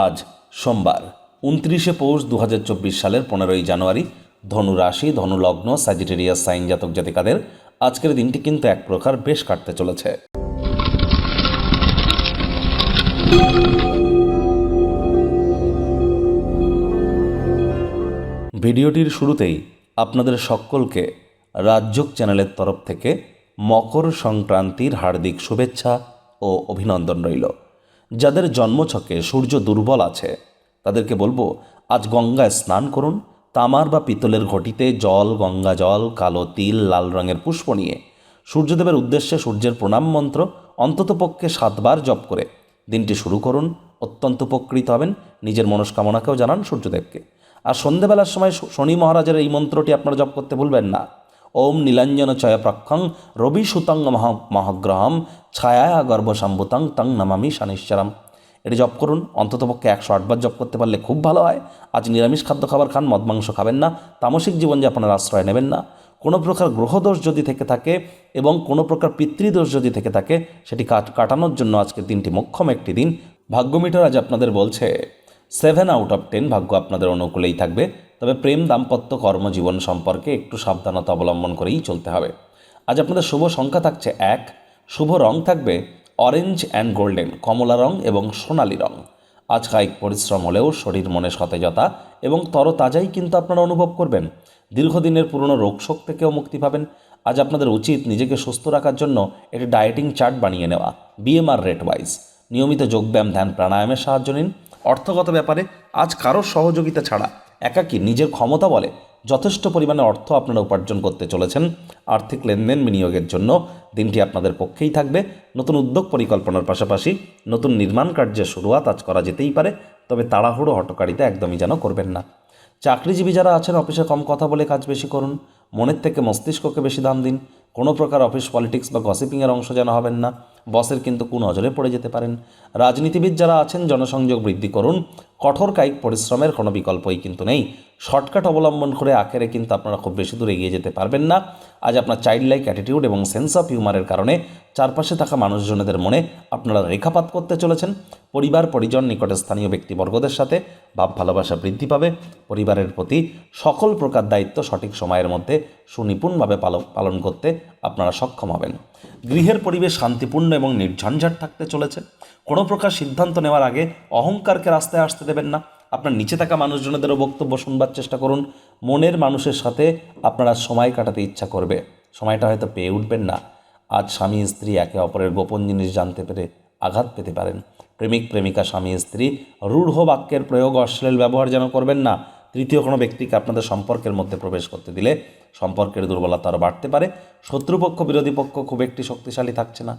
আজ সোমবার, উনত্রিশে পৌষ দু হাজার চব্বিশ সালের পনেরোই জানুয়ারি। ধনু রাশি ধনু লগ্ন স্যাজিটেরিয়াস সাইন জাতক জাতিকাদের আজকের দিনটি কিন্তু এক প্রকার বেশ কাটতে চলেছে। ভিডিওটির শুরুতেই আপনাদের সকলকে রাজ্যক চ্যানেলের তরফ থেকে মকর সংক্রান্তির হার্দিক শুভেচ্ছা ও অভিনন্দন রইল। যাদের জন্মছকে সূর্য দুর্বল আছে, তাদেরকে বলব, আজ গঙ্গায় স্নান করুন। তামার বা পিতলের ঘটিতে জল, গঙ্গা জল, কালো তিল, লাল রঙের পুষ্প নিয়ে। সূর্যদেবের উদ্দেশ্যে সূর্যের প্রণাম মন্ত্র অন্ততপক্ষে সাতবার জপ করে। দিনটি শুরু করুন, অত্যন্ত উপকৃত হবেন। নিজের মনস্কামনাকেও জানান সূর্যদেবকে। আর সন্ধেবেলার সময় শনি মহারাজের এই মন্ত্রটি আপনারা জপ করতে ভুলবেন না। ওম নীলাঞ্জন চয় প্রক্ষং রবি সুতং মহ মহাগ্রহম ছায়া গর্ভসম্ভুতং তং নমামি শানিশ্চরম। এটি জপ করুন অন্ততপক্ষে একশো আটবার জপ করতে পারলে খুব ভালো হয়। আজ নিরামিষ খাদ্য খাবার খান, মদ মাংস খাবেন না, তামসিক জীবনযাপনের আশ্রয় নেবেন না। কোনো প্রকার গ্রহদোষ যদি থেকে থাকে এবং কোনো প্রকার পিতৃদোষ যদি থেকে থাকে, সেটি কাট- কাটানোর জন্য আজকের দিনটি মোক্ষম একটি দিন। ভাগ্যমিটার আজ আপনাদের বলছে সেভেন আউট অফ টেন ভাগ্য আপনাদের অনুকূলেই থাকবে। তবে প্রেম দাম্পত্য কর্মজীবন সম্পর্কে একটু সাবধানতা অবলম্বন করেই চলতে হবে। আজ আপনাদের শুভ সংখ্যা থাকছে এক। শুভ রং থাকবে অরেঞ্জ অ্যান্ড গোল্ডেন কমলা রং এবং সোনালি রং। আজ কায়িক পরিশ্রম হলেও শরীর, মনে সতেজতা এবং তরতাজাই কিন্তু আপনারা অনুভব করবেন। দীর্ঘদিনের পুরনো রোগশোক থেকেও মুক্তি পাবেন। আজ আপনাদের উচিত নিজেকে সুস্থ রাখার জন্য একটি ডায়েটিং চার্ট বানিয়ে নেওয়া বিএমআর রেট ওয়াইজ নিয়মিত যোগব্যায়াম, ধ্যান, প্রাণায়ামের সাহায্য নিন। অর্থগত ব্যাপারে আজ কারোর সহযোগিতা ছাড়া একাকী নিজের ক্ষমতা বলে যথেষ্ট পরিমাণে অর্থ আপনারা উপার্জন করতে চলেছেন। আর্থিক লেনদেন বিনিয়োগের জন্য দিনটি আপনাদের পক্ষেই থাকবে। নতুন উদ্যোগ পরিকল্পনার পাশাপাশি নতুন নির্মাণ কার্যের শুরুয়াত আজ করা যেতেই পারে, তবে তাড়াহুড়ো হটকারিতা একদমই যেন করবেন না। চাকরিজীবী যারা আছেন, অফিসে কম কথা বলে কাজ বেশি করুন। মনের থেকে মস্তিষ্ককে বেশি দাম দিন। কোনো প্রকার অফিস পলিটিক্স বা গসিপিংয়ের অংশ যেন হবেন না, বসের কিন্তু কোন নজরে পড়ে যেতে পারেন। রাজনীতিবিদ যারা আছেন, জনসংযোগ বৃদ্ধি করুন, কঠোর কায়িক পরিশ্রমের কোনো বিকল্পই কিন্তু নেই। শর্টকাট অবলম্বন করে আখেরে কিন্তু আপনারা খুব বেশি দূর এগিয়ে যেতে পারবেন না। আজ আপনার চাইল্ড লাইক অ্যাটিটিউড এবং সেন্স অফ হিউমারের কারণে চারপাশে থাকা মানুষজনেদের মনে আপনারা রেখাপাত করতে চলেছেন। পরিবার, পরিজন, নিকটে স্থানীয় ব্যক্তিবর্গদের সাথে ভাব, ভালোবাসা বৃদ্ধি পাবে। পরিবারের প্রতি সকল প্রকার দায়িত্ব সঠিক সময়ের মধ্যে সুনিপুণভাবে পালন করতে আপনারা সক্ষম হবেন। গৃহের পরিবেশ শান্তিপূর্ণ এবং নির্ঝঞ্ঝাট থাকতে চলেছে। কোনো প্রকার সিদ্ধান্ত নেওয়ার আগে অহংকারকে রাস্তায় আসতে দেবেন না। আপনার নিচে থাকা মানুষজনেদেরও বক্তব্য শুনবার চেষ্টা করুন। মনের মানুষের সাথে আপনারা সময় কাটাতে ইচ্ছা করবে। সময়টা হয়তো পেয়ে উঠবেন না। আজ স্বামী, স্ত্রী একে অপরের গোপন জিনিস জানতে পেরে আঘাত পেতে পারেন। প্রেমিক, প্রেমিকা, স্বামী, স্ত্রী, রূঢ় বাক্যের প্রয়োগ অশ্লীল ব্যবহার যেন করবেন না। তৃতীয় কোনো ব্যক্তিকে আপনাদের সম্পর্কের মধ্যে প্রবেশ করতে দিলে সম্পর্কের দুর্বলতা আরও বাড়তে পারে। শত্রুপক্ষ, বিরোধী পক্ষ খুব একটি শক্তিশালী থাকছে না।